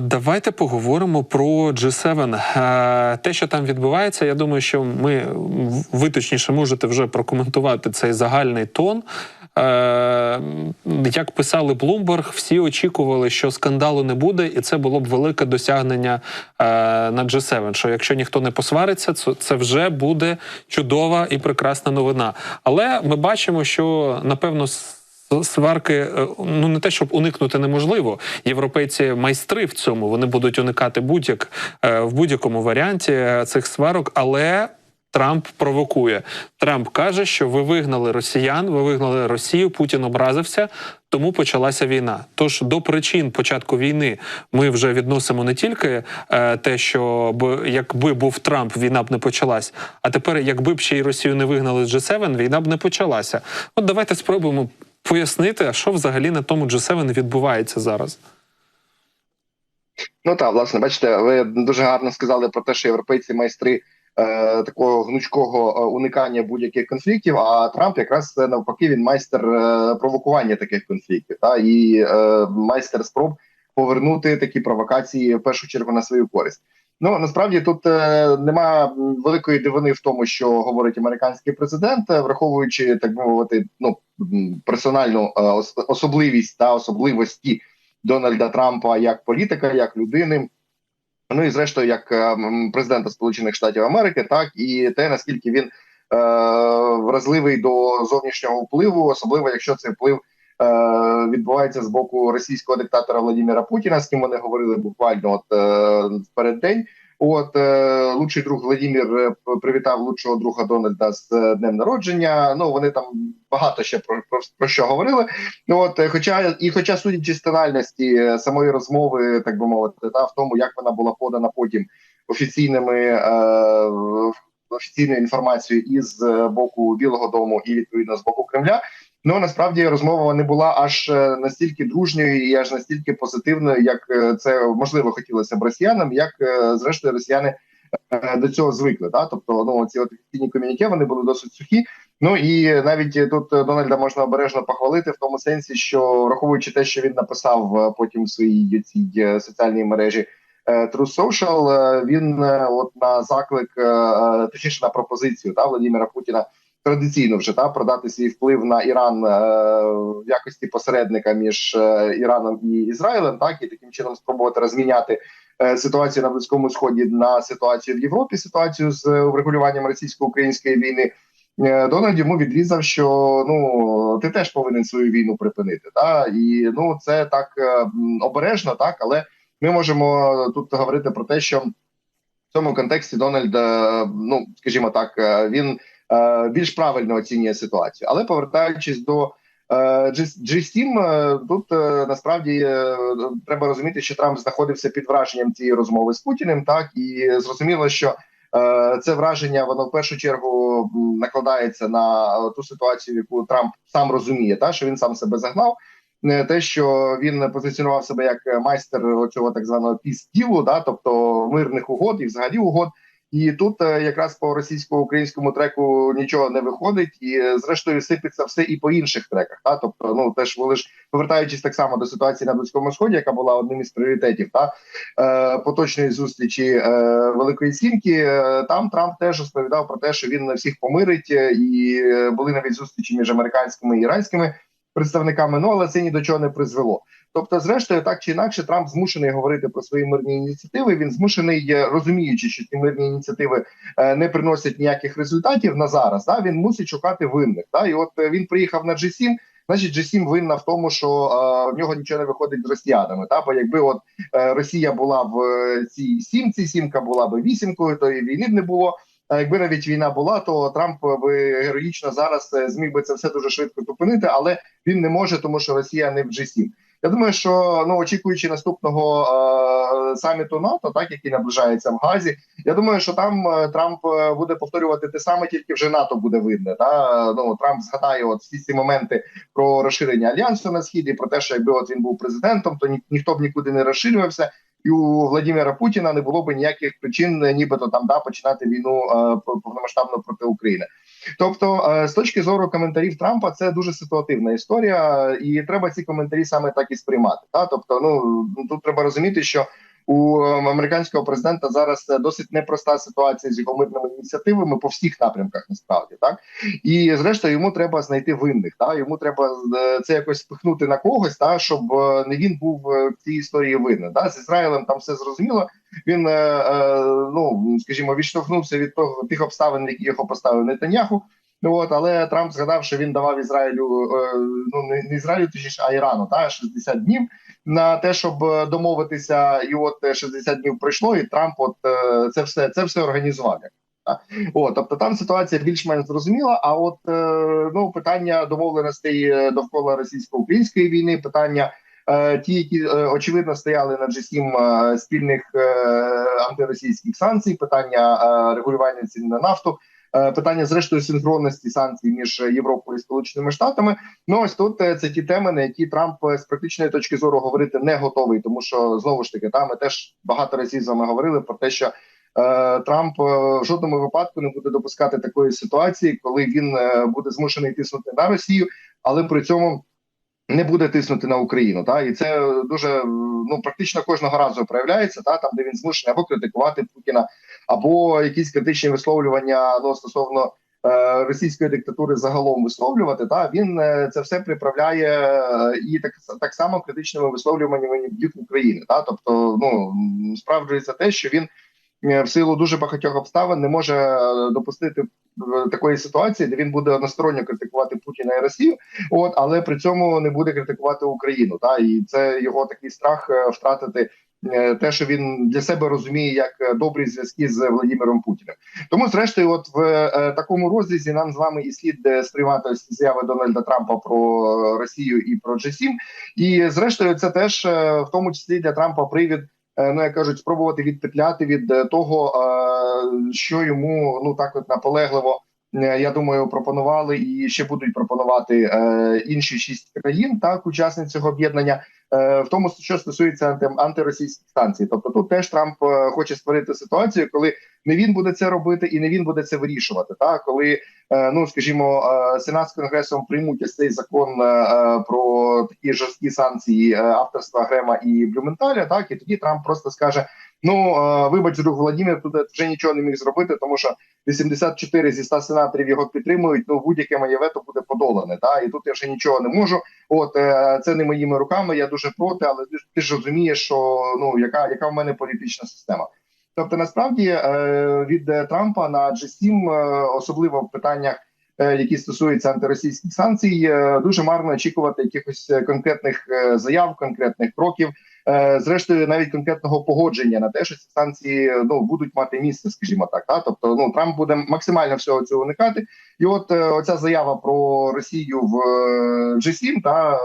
Давайте поговоримо про G7. Е, Те, що там відбувається, я думаю, що ми ви точніше можете вже прокоментувати цей загальний тон. Е, Як писали Bloomberg, всі очікували, що скандалу не буде, і це було б велике досягнення е, на G7, Що якщо ніхто не посвариться, це вже буде чудова і прекрасна новина. Але ми бачимо, що напевно. Сварки е, ну не те, щоб уникнути неможливо. Європейці майстри в цьому вони будуть уникати будь-як е, в будь-якому варіанті е, цих сварок, але. Трамп провокує. Трамп каже, що ви вигнали росіян, ви вигнали Росію. Путін образився, тому почалася війна. Тож до причин початку війни ми вже відносимо не тільки е, те, що б якби був Трамп, війна б не почалась. А тепер, якби б ще й Росію не вигнали з G7, війна б не почалася. От давайте спробуємо пояснити, що взагалі на тому G7 відбувається зараз. Ну так, власне, бачите, ви дуже гарно сказали про те, що європейці майстри е, такого гнучкого е, уникання будь-яких конфліктів. А Трамп якраз е, навпаки він майстер е, провокування таких конфліктів, та і е, майстер спроб повернути такі провокації в першу чергу на свою користь. Ну насправді тут е, нема великої дивини в тому, що говорить американський президент, е, враховуючи так би мовити, ну персональну е, особливість та особливості Дональда Трампа як політика, як людини. Ну і зрештою, як е, президента Сполучених Штатів Америки, так і те наскільки він е, вразливий до зовнішнього впливу, особливо якщо цей вплив відбувається з боку російського диктатора Владимира Путіна, з ким вони говорили буквально от е, перед день. От е, лучший друг Владимир е, привітав лучшого друга Дональда з е, днем народження. Ну вони там багато ще про, про, про що говорили. От, е, хоча і хоча судячи з тональності е, самої розмови, так би мовити, та в тому, як вона була подана потім офіційними е, офіційною інформацією із е, боку Білого Дому і відповідно з боку Кремля. Ну насправді розмова не була аж е, настільки дружньою і аж настільки позитивною, як е, це можливо хотілося б росіянам, як е, зрештою росіяни до цього звикли. Да? Тобто, ну ці офіційні комюніке вони були досить сухі. Ну і навіть тут Дональда можна обережно похвалити в тому сенсі, що враховуючи те, що він написав потім в своїй цій соціальній мережі True Social, він от на заклик, точніше на пропозицію та Владимира Путіна. Традиційно вже та продати свій вплив на Іран е, в якості посередника між е, Іраном і Ізраїлем, так і таким чином спробувати розміняти е, ситуацію на близькому сході на ситуацію в Європі, ситуацію з е, врегулюванням російсько-української війни. Е, Дональд йому відрізав, що ну ти теж повинен свою війну припинити. Та і ну це так е, обережно, так але ми можемо тут говорити про те, що в цьому контексті Дональд, ну скажімо так, він більш правильно оцінює ситуацію. Але повертаючись до е, G- G7, е, тут е, насправді е, треба розуміти, що Трамп знаходився під враженням цієї розмови з Путіним, так і зрозуміло, що е, це враження воно в першу чергу накладається на е, ту ситуацію, яку Трамп сам розуміє, та що він сам себе загнав. Не те, що він позиціонував себе як майстер цього так званого піс-ділу, да, тобто мирних угод і взагалі угод. І тут е, якраз по російсько-українському треку нічого не виходить, і е, зрештою сипеться все і по інших треках. Та тобто, ну теж ви лиш повертаючись так само до ситуації на близькому сході, яка була одним із пріоритетів та е, поточної зустрічі е, Великої Сімки. Е, там Трамп теж розповідав про те, що він на всіх помирить, е, і були навіть зустрічі між американськими і іранськими представниками. Ну але це ні до чого не призвело. Тобто, зрештою, так чи інакше, Трамп змушений говорити про свої мирні ініціативи. Він змушений, е, розуміючи, що ці мирні ініціативи е, не приносять ніяких результатів на зараз. Да, він мусить шукати винних. Да, і от е, він приїхав на G7, Значить, G7 винна в тому, що е, в нього нічого не виходить з росіянами. Та бо якби от е, Росія була в цій сімці, сімка була би вісімкою, то і війни б не було. А якби навіть війна була, то Трамп би героїчно зараз зміг би це все дуже швидко зупинити, але він не може, тому що Росія не в G7. Я думаю, що ну очікуючи наступного е, саміту НАТО, так який наближається в Газі, я думаю, що там е, Трамп е, буде повторювати те саме, тільки вже НАТО буде винне. Та ну Трамп згадає от всі ці моменти про розширення альянсу на схід і про те, що якби от він був президентом, то ні, ніхто б нікуди не розширювався. І у Владимира Путіна не було б ніяких причин, нібито там да починати війну е, повномасштабно проти України. Тобто, е, з точки зору коментарів Трампа, це дуже ситуативна історія, і треба ці коментарі саме так і сприймати. Та тобто, ну тут треба розуміти, що у е, американського президента зараз е, досить непроста ситуація з його мирними ініціативами по всіх напрямках, насправді так і зрештою йому треба знайти винних. Та йому треба е, це якось спихнути на когось, та щоб е, не він був в цій історії винен. Та з Ізраїлем там все зрозуміло. Він ну скажімо, відштовхнувся від того тих обставин, які його поставив Нетаньяху. Ну от, але Трамп згадав, що він давав Ізраїлю е, ну не, Ізраїлю, точніше, а Ірану та 60 днів на те, щоб е, домовитися, і от е, 60 днів пройшло, і Трамп от е, це все це все організував. От, тобто там ситуація більш-менш зрозуміла. А от е, ну питання домовленостей е, довкола російсько-української війни, питання. е, Ті, які е, очевидно стояли на G7 е, спільних е, антиросійських санкцій, питання е, регулювання цін на нафту, е, питання зрештою синхронності санкцій між Європою і Сполученими Штатами. Ну ось тут е, це ті теми, на які Трамп е, з практичної точки зору говорити не готовий, тому що знову ж таки там ми теж багато разів з вами говорили про те, що. е, Трамп е, в жодному випадку не буде допускати такої ситуації, коли він е, буде змушений тиснути на Росію, але при цьому не буде тиснути на Україну. Та і це дуже ну практично кожного разу проявляється. Та там, де він змушений або критикувати Путіна, або якісь критичні висловлювання ну стосовно е, російської диктатури загалом висловлювати. Та він е, це все приправляє е, і так так само критичними висловлюваннями в бік України. Та тобто, ну справджується те, що він. Е, В силу дуже багатьох обставин не може е, допустити е, такої ситуації, де він буде односторонньо критикувати Путіна і Росію, от але при цьому не буде критикувати Україну. Та і це його такий страх втратити те, що він для себе розуміє як добрі зв'язки з Владимиром Путіним. Тому, зрештою, от в такому розрізі нам з вами і слід ці заяви Дональда Трампа про Росію і про G7. І зрештою, це теж в тому числі для Трампа привід. Е, Ну, як кажуть, спробувати відпетляти від е, того, е, що йому ну так от наполегливо я думаю, пропонували і ще будуть пропонувати е, інші шість країн, так учасниць цього об'єднання, е, в тому, що стосується анти, антиросійських санкцій. Тобто, тут теж Трамп е, хоче створити ситуацію, коли не він буде це робити і не він буде це вирішувати. Так, коли е, ну скажімо, е, сенат з конгресом приймуть цей закон е, е, про такі жорсткі санкції е, авторства Грема і Блюменталя, так і тоді Трамп просто скаже. Ну вибач, друг Владимир, тут вже нічого не міг зробити, тому що 84 зі 100 сенаторів його підтримують. Ну будь-яке моє вето буде подолане. Та і тут я вже нічого не можу. От е, це не моїми руками. Я дуже проти, але ти, ж- розумієш, що ну яка яка в мене політична система. Тобто, насправді е, від е, Трампа на G7, е, особливо в питаннях, які стосуються антиросійських санкцій, дуже марно очікувати якихось конкретних заяв, конкретних кроків. Е, Зрештою, навіть конкретного погодження на те, що ці санкції ну будуть мати місце, скажімо так. Та тобто, ну Трамп буде максимально всього цього уникати. І от е, оця заява про Росію в е, G7, та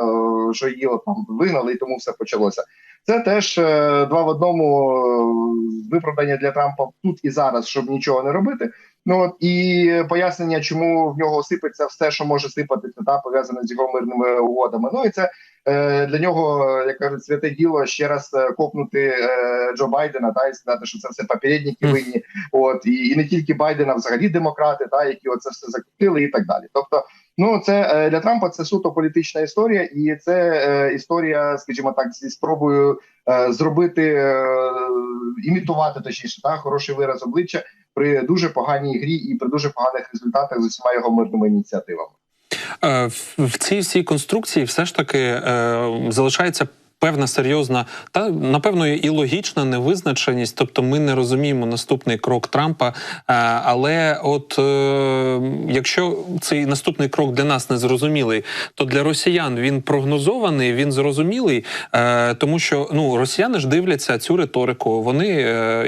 що її от там вигнали, і тому все почалося. Це теж е, два в одному е, виправдання для Трампа тут і зараз, щоб нічого не робити. Ну от і пояснення, чому в нього сипеться все, що може сипатися, та пов'язане з його мирними угодами. Ну і це е, для нього, як кажуть, святе діло ще раз копнути е, Джо Байдена та і сказати, що це все попередники винні. От і, і не тільки Байдена, взагалі демократи, та які оце все закрутили, і так далі. Тобто, ну це е, для Трампа це суто політична історія, і це е, історія, скажімо так, зі спробою е, зробити імітувати точніше, та хороший вираз обличчя при дуже поганій грі і при дуже поганих результатах з усіма його мирними ініціативами. В- цій всій конструкції все ж таки залишається. Певна серйозна та напевно і логічна невизначеність, тобто ми не розуміємо наступний крок Трампа. Е, Але от е, якщо цей наступний крок для нас не зрозумілий, то для росіян він прогнозований, він зрозумілий, е, тому що ну росіяни ж дивляться цю риторику. Вони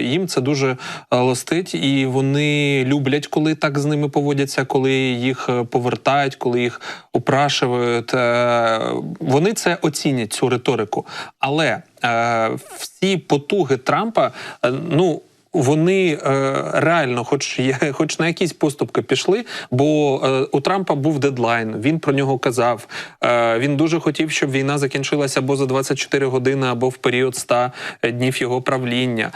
їм це дуже ластить, і вони люблять, коли так з ними поводяться, коли їх повертають, коли їх опрашують. Вони це оцінять цю риторику. Але е, всі потуги Трампа, е, ну. Вони е, реально, хоч є, хоч на якісь поступки пішли, бо е, у Трампа був дедлайн. Він про нього казав. Е, він дуже хотів, щоб війна закінчилася або за 24 години, або в період 100 днів його правління.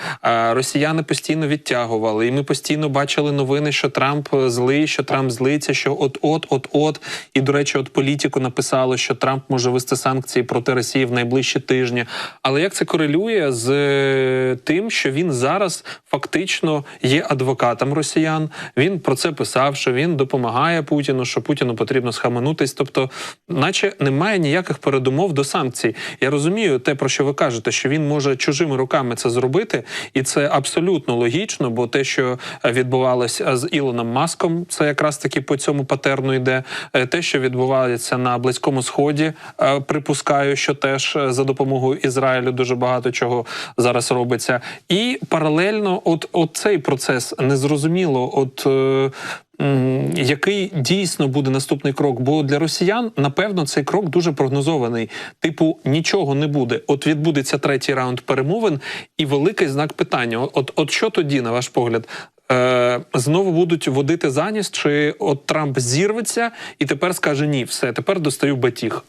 Росіяни постійно відтягували, і ми постійно бачили новини, що Трамп злий, що Трамп злиться, що от, от, от, от. І до речі, от політику написало, що Трамп може вести санкції проти Росії в найближчі тижні. Але як це корелює з тим, що він зараз фактично є адвокатом росіян? Він про це писав, що він допомагає Путіну, що Путіну потрібно схаменутись. Тобто, наче немає ніяких передумов до санкцій. Я розумію те, про що ви кажете, що він може чужими руками це зробити, і це абсолютно логічно, бо те, що е, відбувалося з Ілоном Маском, це якраз таки по цьому патерну йде. Е, Те, що відбувається на Близькому Сході, е, припускаю, що теж е, за допомогою Ізраїлю дуже багато чого зараз робиться. І паралельно, от, от цей процес незрозуміло, от. е, Який дійсно буде наступний крок? Бо для росіян, напевно, цей крок дуже прогнозований. Типу, нічого не буде. От відбудеться третій раунд перемовин, і великий знак питання: от, от що тоді, на ваш погляд, е, знову будуть водити заніс, чи от Трамп зірветься і тепер скаже ні, все, тепер достаю батіг.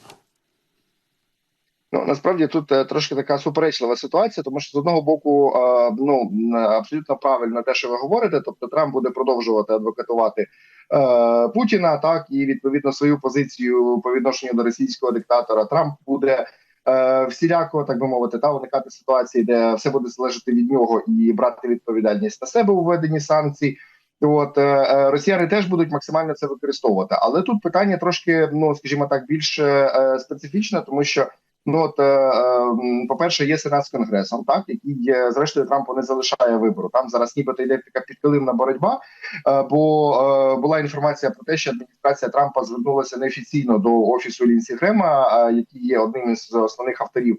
Ну насправді тут е, трошки така суперечлива ситуація, тому що з одного боку, е, ну абсолютно правильно те, що ви говорите. Тобто, Трамп буде продовжувати адвокатувати е, Путіна, так і відповідно свою позицію по відношенню до російського диктатора. Трамп буде е, всіляко, так би мовити, та уникати ситуації, де все буде залежати від нього і брати відповідальність на себе у введенні санкцій. От е, росіяни теж будуть максимально це використовувати, але тут питання трошки, ну скажімо так, більш е, специфічне, тому що ну от, е, е, по-перше, є сенат з конгресом, так який зрештою Трампу не залишає вибору. Там зараз нібито йде така підкилимна боротьба. е, бо була інформація про те, що адміністрація Трампа звернулася неофіційно до офісу Лінсі Грема, який є одним із основних авторів.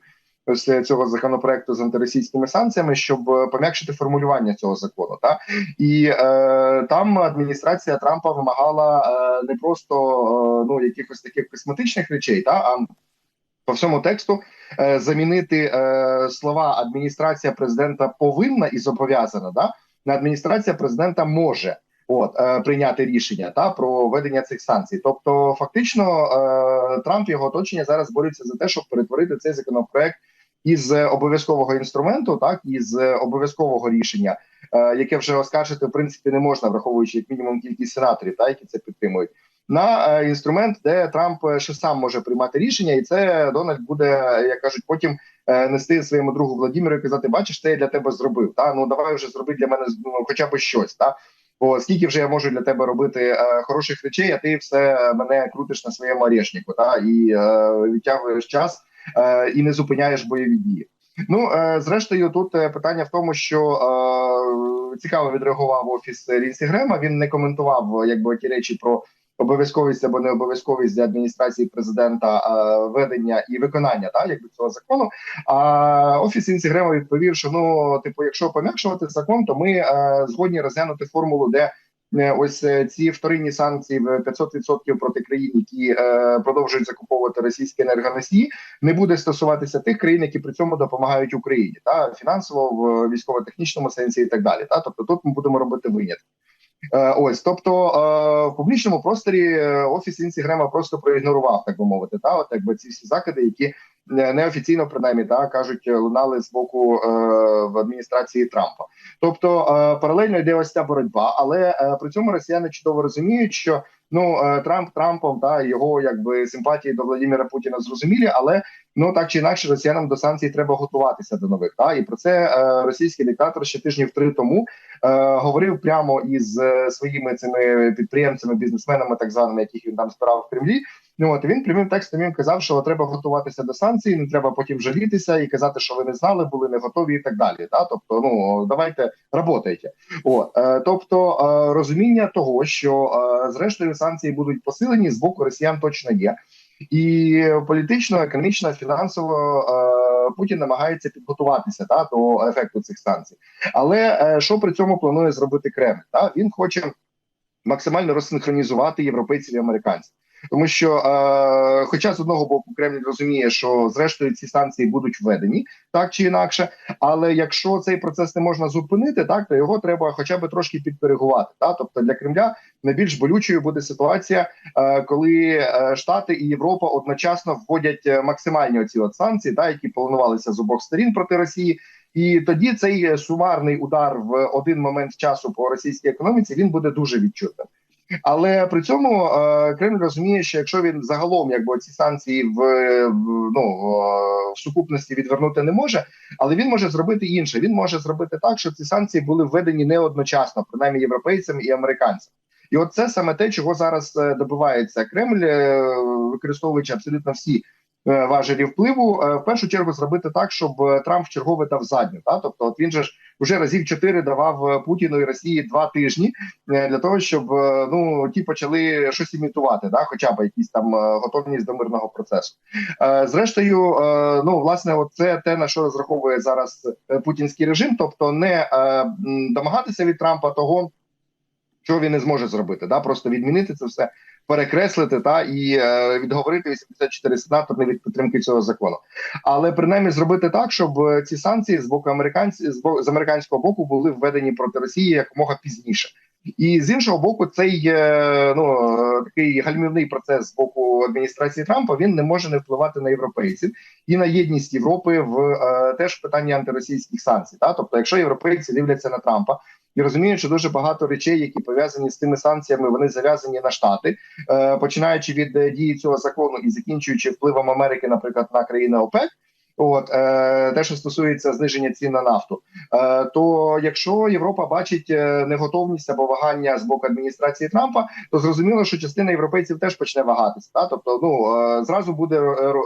Цього законопроекту з антиросійськими санкціями, щоб пом'якшити формулювання цього закону, та і е, там адміністрація Трампа вимагала е, не просто е, ну якихось таких косметичних речей, та а по всьому тексту е, замінити е, слова адміністрація президента повинна і зобов'язана да на адміністрація президента може. От е, прийняти рішення та про введення цих санкцій. Тобто, фактично, е, Трамп і його оточення зараз борються за те, щоб перетворити цей законопроект із обов'язкового інструменту, так із обов'язкового рішення, е, яке вже оскаржити в принципі не можна, враховуючи як мінімум кількість сенаторів, та які це підтримують. На е, інструмент, де Трамп е, ще сам може приймати рішення, і це Дональд буде, як кажуть, потім е, нести своєму другу Владимиру і казати: Бачиш, це я для тебе зробив. Та ну давай вже зроби для мене ну, хоча б щось. Та бо скільки вже я можу для тебе робити е, хороших речей, а ти все мене крутиш на своєму орешнику, та і е, відтягуєш час е, і не зупиняєш бойові дії. Ну е, зрештою, тут е, питання в тому, що е, цікаво відреагував офіс Лінсі Грема. Він не коментував е, якби ті речі про обов'язковість або не обов'язковість для адміністрації президента е, ведення і виконання та якби цього закону. А офіс Лінсі Грема відповів, що ну, типу, якщо пом'якшувати закон, то ми е, згодні розглянути формулу, де е, ось е, ці вторинні санкції в 500% проти країн, які е, продовжують закуповувати російські енергоносії, не буде стосуватися тих країн, які при цьому допомагають Україні, та фінансово в військово-технічному сенсі і так далі. Та тобто тут ми будемо робити винятки. Е, Ось, тобто е, в публічному просторі е, офіс Інстаграма просто проігнорував, так би мовити, та от якби ці всі закиди, які неофіційно принаймні та кажуть, лунали з боку е, в адміністрації Трампа. Тобто е, паралельно йде ось ця боротьба, але е, при цьому росіяни чудово розуміють, що ну е, Трамп Трампом та його якби симпатії до Владимира Путіна зрозумілі, але ну так чи інакше росіянам до санкцій треба готуватися до нових. Та і про це е, російський диктатор ще тижнів три тому е, говорив прямо із е, своїми цими підприємцями, бізнесменами, так званими, яких він там збирав в Кремлі. Ну от він прямим текстом їм казав, що треба готуватися до санкцій, не треба потім жалітися і казати, що ви не знали, були не готові, і так далі. Та тобто, ну давайте работайте. От е, тобто е, розуміння того, що е, зрештою санкції будуть посилені з боку росіян, точно є. І політично, економічно, фінансово е, Путін намагається підготуватися та до ефекту цих санкцій. Але е, що при цьому планує зробити Кремль? Та він хоче максимально розсинхронізувати європейців і американців. Тому що, е, хоча з одного боку Кремль розуміє, що зрештою ці санкції будуть введені так чи інакше, але якщо цей процес не можна зупинити, так то його треба хоча б трошки підкоригувати. Так? Тобто для Кремля найбільш болючою буде ситуація, е, коли е, Штати і Європа одночасно вводять е, максимальні оці от санкції, та які планувалися з обох сторін проти Росії. І тоді цей сумарний удар в один момент часу по російській економіці він буде дуже відчутним. Але при цьому е, Кремль розуміє, що якщо він загалом якби ці санкції в, ну в сукупності відвернути не може, але він може зробити інше. Він може зробити так, що ці санкції були введені не одночасно, принаймні європейцям і американцям. І от це саме те, чого зараз е, добивається Кремль, е, використовуючи абсолютно всі важелі впливу, е, в першу чергу зробити так, щоб е, Трамп вчергове дав задню. Та тобто, от він же ж вже разів чотири давав е, Путіну і Росії два тижні е, для того, щоб е, ну ті почали щось імітувати, да, хоча б якісь там е, готовність до мирного процесу. Е, Зрештою, е, ну власне, от це те на що розраховує зараз е, путінський режим, тобто не е, домагатися від Трампа того, що він не зможе зробити, да, просто відмінити це все. Перекреслити та і е, відговорити 84 сенатори від підтримки цього закону, але принаймні зробити так, щоб е, ці санкції з боку американців з з американського боку були введені проти Росії якомога пізніше. І з іншого боку, цей е, ну такий гальмівний процес з боку адміністрації Трампа він не може не впливати на європейців і на єдність Європи в е, теж питанні антиросійських санкцій. Та тобто, якщо європейці дивляться на Трампа і розуміють, що дуже багато речей, які пов'язані з тими санкціями, вони зав'язані на штати, е, починаючи від е, дії цього закону і закінчуючи впливом Америки, наприклад, на країни ОПЕК. От е, те, що стосується зниження цін на нафту, е, то якщо Європа бачить е, неготовність або вагання з боку адміністрації Трампа, то зрозуміло, що частина європейців теж почне вагатися. Та тобто, ну е, зразу буде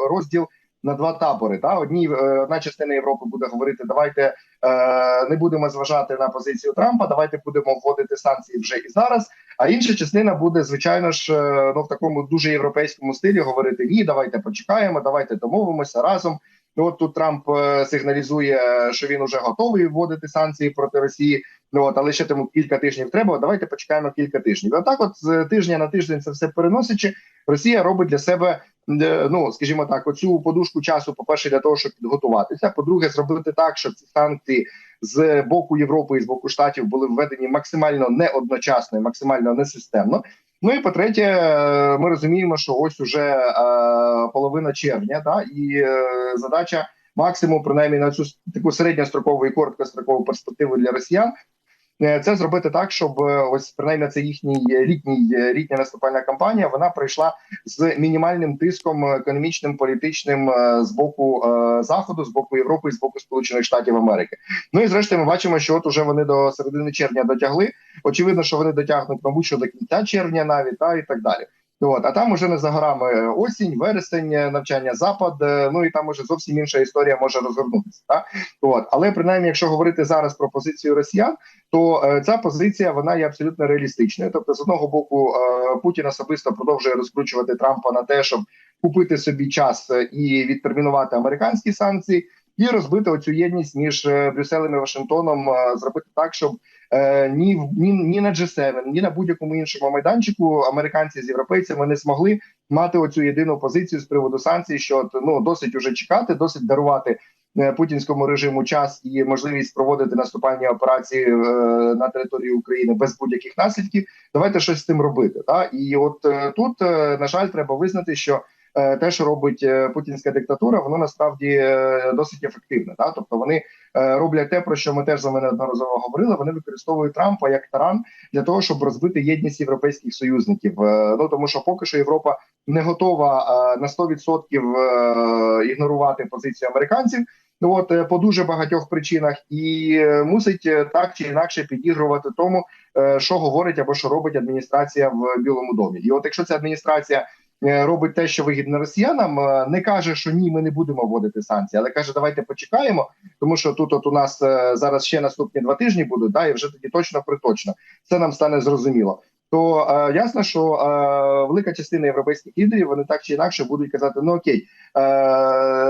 розділ на два табори. Та одні е, одна частина Європи буде говорити: давайте е, не будемо зважати на позицію Трампа, давайте будемо вводити санкції вже і зараз. А інша частина буде звичайно ж е, ну в такому дуже європейському стилі говорити: ні, давайте почекаємо, давайте домовимося разом. Ну, от тут Трамп е, сигналізує, що він уже готовий вводити санкції проти Росії. Ну от, але ще тому кілька тижнів треба. Давайте почекаємо кілька тижнів. І Отак, от з тижня на тиждень це все переносячи, Росія робить для себе. е, Ну, скажімо так, оцю подушку часу, по перше, для того, щоб підготуватися. По-друге, зробити так, щоб ці санкції з боку Європи і з боку штатів були введені максимально не одночасно і максимально несистемно. Ну і по-третє, е, ми розуміємо, що ось уже е, половина червня, та і е, задача максимум, принаймні на цю таку середньострокову і короткострокову перспективу для росіян. Е, Це зробити так, щоб е, ось принаймні це їхній е, літній літня наступальна кампанія. Вона пройшла з мінімальним тиском економічним, політичним з боку заходу, з боку Європи, з боку Сполучених Штатів Америки. Ну і зрештою, ми бачимо, що от уже вони до середини червня дотягли. Очевидно, що вони дотягнуть, мабуть, що до кінця червня, навіть та і так далі. От, а там уже не за горами осінь, вересень, навчання запад. е, Ну і там уже зовсім інша історія може розгорнутися. Так? От, але принаймні, якщо говорити зараз про позицію росіян, то е, ця позиція вона є абсолютно реалістичною. Тобто, з одного боку, е, Путін особисто продовжує розкручувати Трампа на те, щоб купити собі час е, і відтермінувати американські санкції, і розбити оцю єдність між е, Брюсселем і Вашингтоном, е, зробити так, щоб е, ні в ні, ні на G7, ні на будь-якому іншому майданчику американці з європейцями не змогли мати оцю єдину позицію з приводу санкцій, що ну досить уже чекати, досить дарувати е, путінському режиму час і можливість проводити наступальні операції е, на території України без будь-яких наслідків. Давайте щось з цим робити. Та і от е, тут е, на жаль, треба визнати, що е, те, що робить е, путінська диктатура, воно насправді е, досить ефективне. Та тобто вони е, роблять те, про що ми теж з вами неодноразово говорили. Вони використовують Трампа як таран для того, щоб розбити єдність європейських союзників. Е, Ну тому що поки що Європа не готова е, на 100% е, ігнорувати позицію американців. Ну от е, по дуже багатьох причинах, і е, мусить е, так чи інакше підігрувати тому, е, що говорить або що робить адміністрація в Білому домі. І от якщо ця адміністрація е, робить те, що вигідно росіянам, е, не каже, що ні, ми не будемо вводити санкції, але каже, давайте почекаємо, тому що тут от у нас е, зараз ще наступні два тижні будуть, да, і вже тоді точно приточно це нам стане зрозуміло. То е, ясно, що е, велика частина європейських лідерів вони так чи інакше будуть казати: ну окей, е,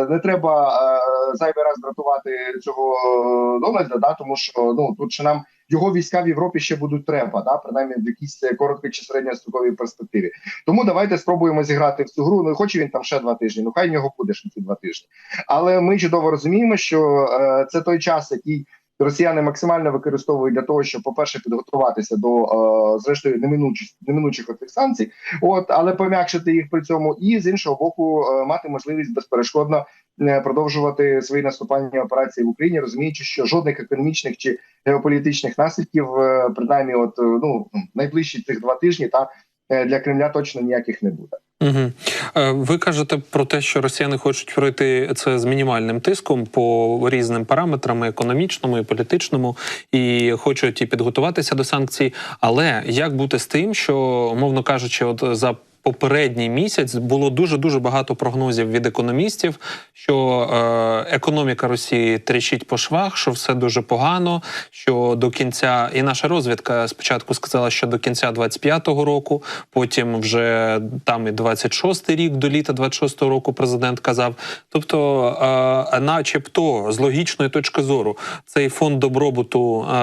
не треба е, зайвий раз дратувати цього Дональда, да, тому що ну тут ще нам його війська в Європі ще будуть треба, да, принаймні в якійсь короткій чи середньостроковій перспективі. Тому давайте спробуємо зіграти в цю гру. Ну і хоче він там ще два тижні. Ну хай в нього буде ще ці два тижні. Але ми чудово розуміємо, що е, це той час, який росіяни максимально використовують для того, щоб, по-перше, підготуватися до е, зрештою неминучих неминучих санкцій, от але пом'якшити їх при цьому, і з іншого боку, е, мати можливість безперешкодно е, продовжувати свої наступальні операції в Україні, розуміючи, що жодних економічних чи геополітичних наслідків, е, принаймні, от е, ну найближчі цих два тижні, та для Кремля точно ніяких не буде. Угу. Ви кажете про те, що росіяни хочуть пройти це з мінімальним тиском по різним параметрам, економічному і політичному, і хочуть і підготуватися до санкцій. Але як бути з тим, що мовно кажучи, от за Попередній місяць було дуже дуже багато прогнозів від економістів, що е, економіка Росії тріщить по швах, що все дуже погано. Що до кінця, і наша розвідка спочатку сказала, що до кінця 25-го року, потім вже там і 26-й рік, до літа 26-го року президент казав. Тобто, е, начебто, з логічної точки зору, цей фонд добробуту е,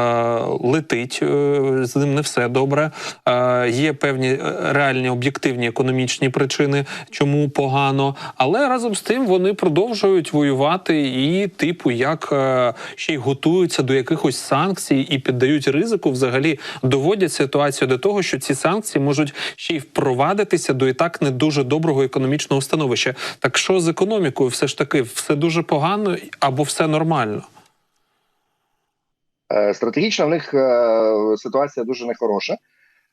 летить, е, з ним не все добре. Е, є певні реальні об'єктивні економічні причини, чому погано, але разом з тим вони продовжують воювати і, типу, як е, ще й готуються до якихось санкцій і піддають ризику, взагалі доводять ситуацію до того, що ці санкції можуть ще й впровадитися до і так не дуже доброго економічного становища. Так що з економікою, все ж таки, все дуже погано або все нормально? Е, Стратегічно в них е, ситуація дуже нехороша.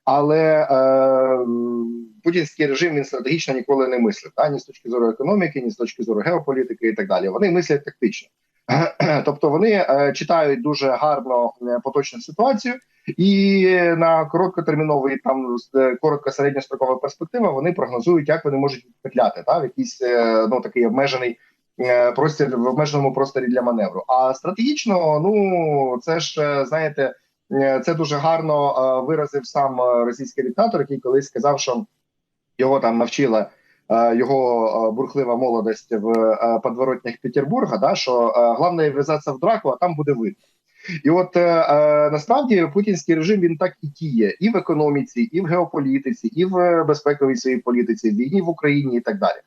Але е, путінський режим він стратегічно ніколи не мислив та ні з точки зору економіки, ні з точки зору геополітики і так далі. Вони мислять тактично, тобто вони е, читають дуже гарно е, поточну ситуацію, і на короткотерміновий там е, коротко середньострокова перспектива вони прогнозують, як вони можуть відпетляти та в якийсь ну такий обмежений. Простір в обмеженому просторі для маневру. А стратегічно, ну це ж знаєте, це дуже гарно виразив сам російський диктатор, який колись сказав, що його там навчила його бурхлива молодость в подворотнях Петербурга. Да, що головне в'язатися в драку, а там буде видно. І от е, насправді путінський режим він так і діє і в економіці, і в геополітиці, і в безпековій своїй політиці, в війні в Україні і так далі.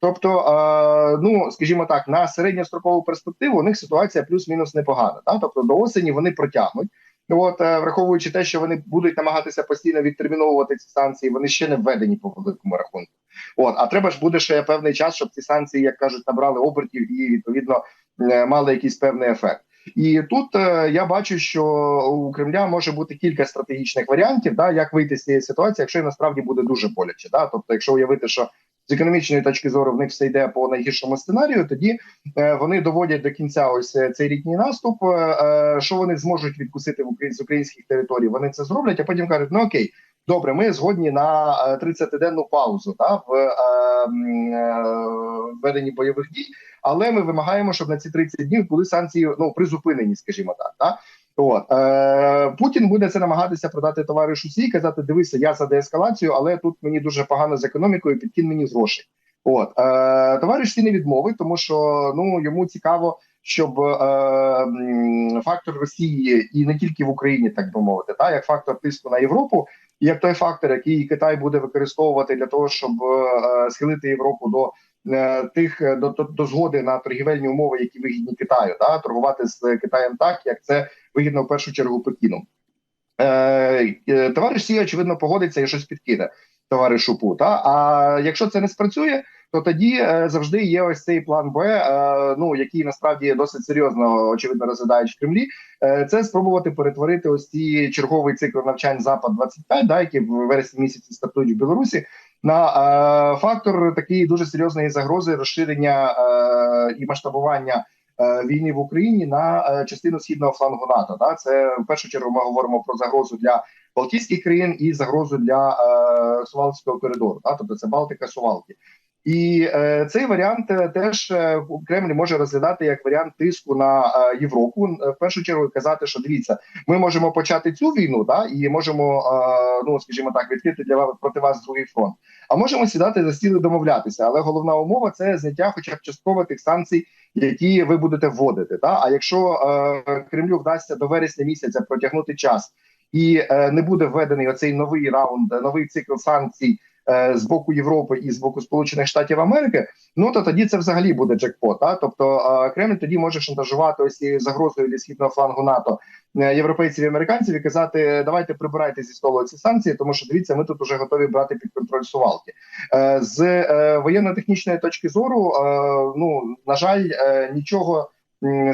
Тобто, е, ну скажімо так, на середньострокову перспективу у них ситуація плюс-мінус непогана. Да? Тобто до осені вони протягнуть. От е, враховуючи те, що вони будуть намагатися постійно відтерміновувати ці санкції, вони ще не введені по великому рахунку. От а треба ж буде ще певний час, щоб ці санкції, як кажуть, набрали обертів і відповідно е, мали якийсь певний ефект. І тут е, я бачу, що у Кремля може бути кілька стратегічних варіантів, да, як вийти з цієї ситуації, якщо насправді буде дуже боляче. Да? Тобто, якщо уявити, що з економічної точки зору в них все йде по найгіршому сценарію, тоді е, вони доводять до кінця ось е, цей літній наступ. Е, що вони зможуть відкусити в Україні з українських територій? Вони це зроблять, а потім кажуть: ну окей. Добре, ми згодні на 30-денну паузу та в е, е, веденні бойових дій, але ми вимагаємо, щоб на ці 30 днів були санкції ну призупинені, скажімо так. Та? От е, Путін буде це намагатися продати товаришу Сі, казати: дивися, я за деескалацію, але тут мені дуже погано з економікою. Підкинь мені з грошей. От е, товариш не відмовить, тому що ну йому цікаво, щоб е, фактор Росії і не тільки в Україні, так би мовити, та як фактор тиску на Європу, і як той фактор, який Китай буде використовувати для того, щоб е, схилити Європу до. Е, тих до, до до, згоди на торгівельні умови, які вигідні Китаю, да торгувати з Китаєм так, як це вигідно в першу чергу Пекіну. Е, е, Товариш Сі, очевидно, погодиться і щось підкине товаришу Пу. Та? А якщо це не спрацює, то тоді е, завжди є ось цей план Б, е, ну який насправді досить серйозно очевидно розглядають в Кремлі. Е, це спробувати перетворити ось ці черговий цикл навчань запад 25 да, які в вересні місяці стартують в Білорусі. На е, фактор такої дуже серйозної загрози розширення е, і масштабування Е, війни в Україні на е, частину східного флангу НАТО. Да, це в першу чергу ми говоримо про загрозу для Балтійських країн і загрозу для е, Сувалського коридору. Да, тобто це Балтика, Сувалки. І е, цей варіант е, теж е, Кремль може розглядати як варіант тиску на е, Європу. Е, В першу чергу казати, що дивіться, ми можемо почати цю війну, да, і можемо, ну скажімо так, відкрити для вас проти вас другий фронт. А можемо сідати за стіл і домовлятися. Але головна умова це зняття, хоча б частково тих санкцій, які ви будете вводити. Та а якщо Кремлю вдасться до вересня місяця протягнути час і не буде введений оцей новий раунд, новий цикл санкцій з боку Європи і з боку Сполучених Штатів Америки, ну то тоді це взагалі буде джекпот. Та? Тобто е, Кремль тоді може шантажувати ось цією загрозою для східного флангу НАТО е, європейців і американців і казати, давайте прибирайте зі столу ці санкції, тому що дивіться, ми тут вже готові брати під контроль сувалки. Е, з е, воєнно-технічної точки зору, е, ну на жаль, е, нічого.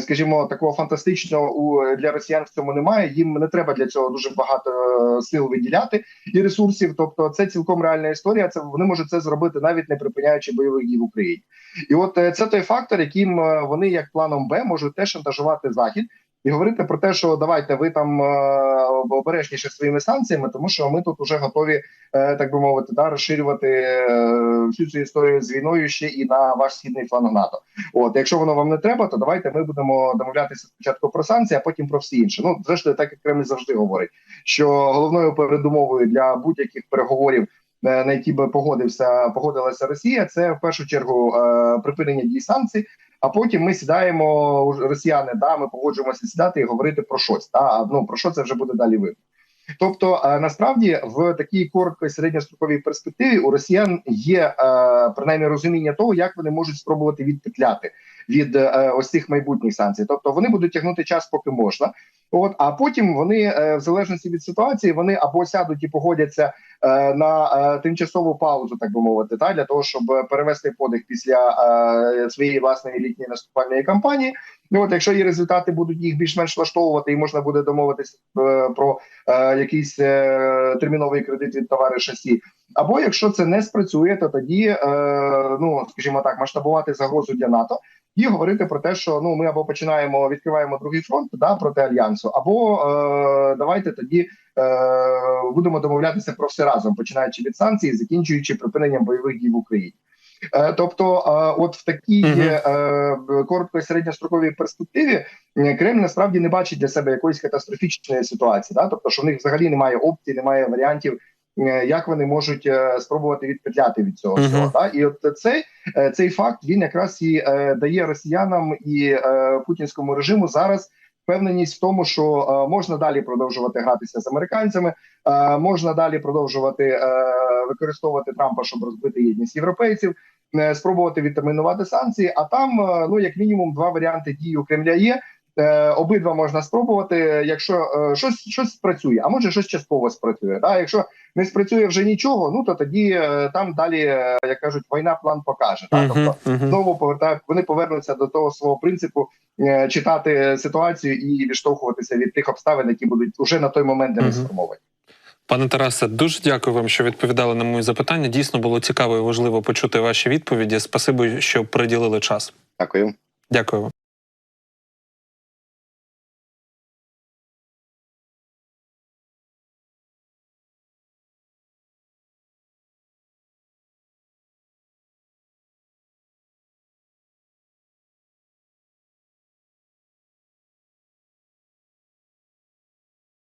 Скажімо, такого фантастичного у для росіян в цьому немає. Їм не треба для цього дуже багато е, сил виділяти і ресурсів. Тобто, це цілком реальна історія. Це вони можуть це зробити навіть не припиняючи бойових дій в Україні. І от е, це той фактор, яким е, вони, як планом Б, можуть теж шантажувати захід і говорити про те, що давайте ви там е, обережніше своїми санкціями, тому що ми тут вже готові, е, так би мовити, да, розширювати е, всю цю історію з війною ще і на ваш східний фланг НАТО. От, якщо воно вам не треба, то давайте ми будемо домовлятися спочатку про санкції, а потім про все інше. Ну, зрештою, так як Кремль завжди говорить, що головною передумовою для будь-яких переговорів. На які би погодився погодилася Росія, це в першу чергу е, припинення дій санкцій. А потім ми сідаємо росіяни. Да, ми погоджуємося сідати і говорити про щось. Та ну про що це вже буде далі видно. Тобто, е, насправді в такій короткої середньостроковій перспективі у росіян є е, принаймні розуміння того, як вони можуть спробувати відпетляти від е, ось цих майбутніх санкцій. Тобто вони будуть тягнути час, поки можна. От а потім вони, в залежності від ситуації, вони або сядуть і погодяться на тимчасову паузу, так би мовити, та для того, щоб перевести подих після своєї власної літньої наступальної кампанії. Ну от, якщо її результати будуть їх більш-менш влаштовувати, і можна буде домовитися е, про е, якийсь е, терміновий кредит від товариша Сі. Або якщо це не спрацює, то тоді е, ну скажімо так, масштабувати загрозу для НАТО і говорити про те, що ну ми або починаємо відкриваємо другий фронт да проти альянсу, або е, давайте тоді е, будемо домовлятися про все разом, починаючи від санкцій, закінчуючи припиненням бойових дій в Україні. Е, Тобто, е, от в такій е, середньостроковій перспективі Кремль насправді не бачить для себе якоїсь катастрофічної ситуації, да? тобто, що в них взагалі немає опцій, немає варіантів, як вони можуть спробувати відпетляти від цього всього. Да? І от цей, цей факт він якраз і дає росіянам і путінському режиму зараз. Впевненість в тому, що е, можна далі продовжувати гратися з американцями, е, можна далі продовжувати е, використовувати Трампа, щоб розбити єдність європейців, е, спробувати відтермінувати санкції. А там, е, ну як мінімум, два варіанти дії у Кремля є. Е, обидва можна спробувати, якщо е, щось щось спрацює, а може щось частково спрацює. Да? Якщо не спрацює вже нічого, ну то тоді е, там далі, е, як кажуть, війна план покаже. Да? Тобто Мгм, мгм. знову повертають, вони повернуться до того свого принципу е, читати ситуацію і відштовхуватися від тих обставин, які будуть уже на той момент для них Мгм. сформовані. Пане Тарасе, дуже дякую вам, що відповідали на мої запитання. Дійсно було цікаво і важливо почути ваші відповіді. Спасибо, що приділили час. Дякую. Дякую вам.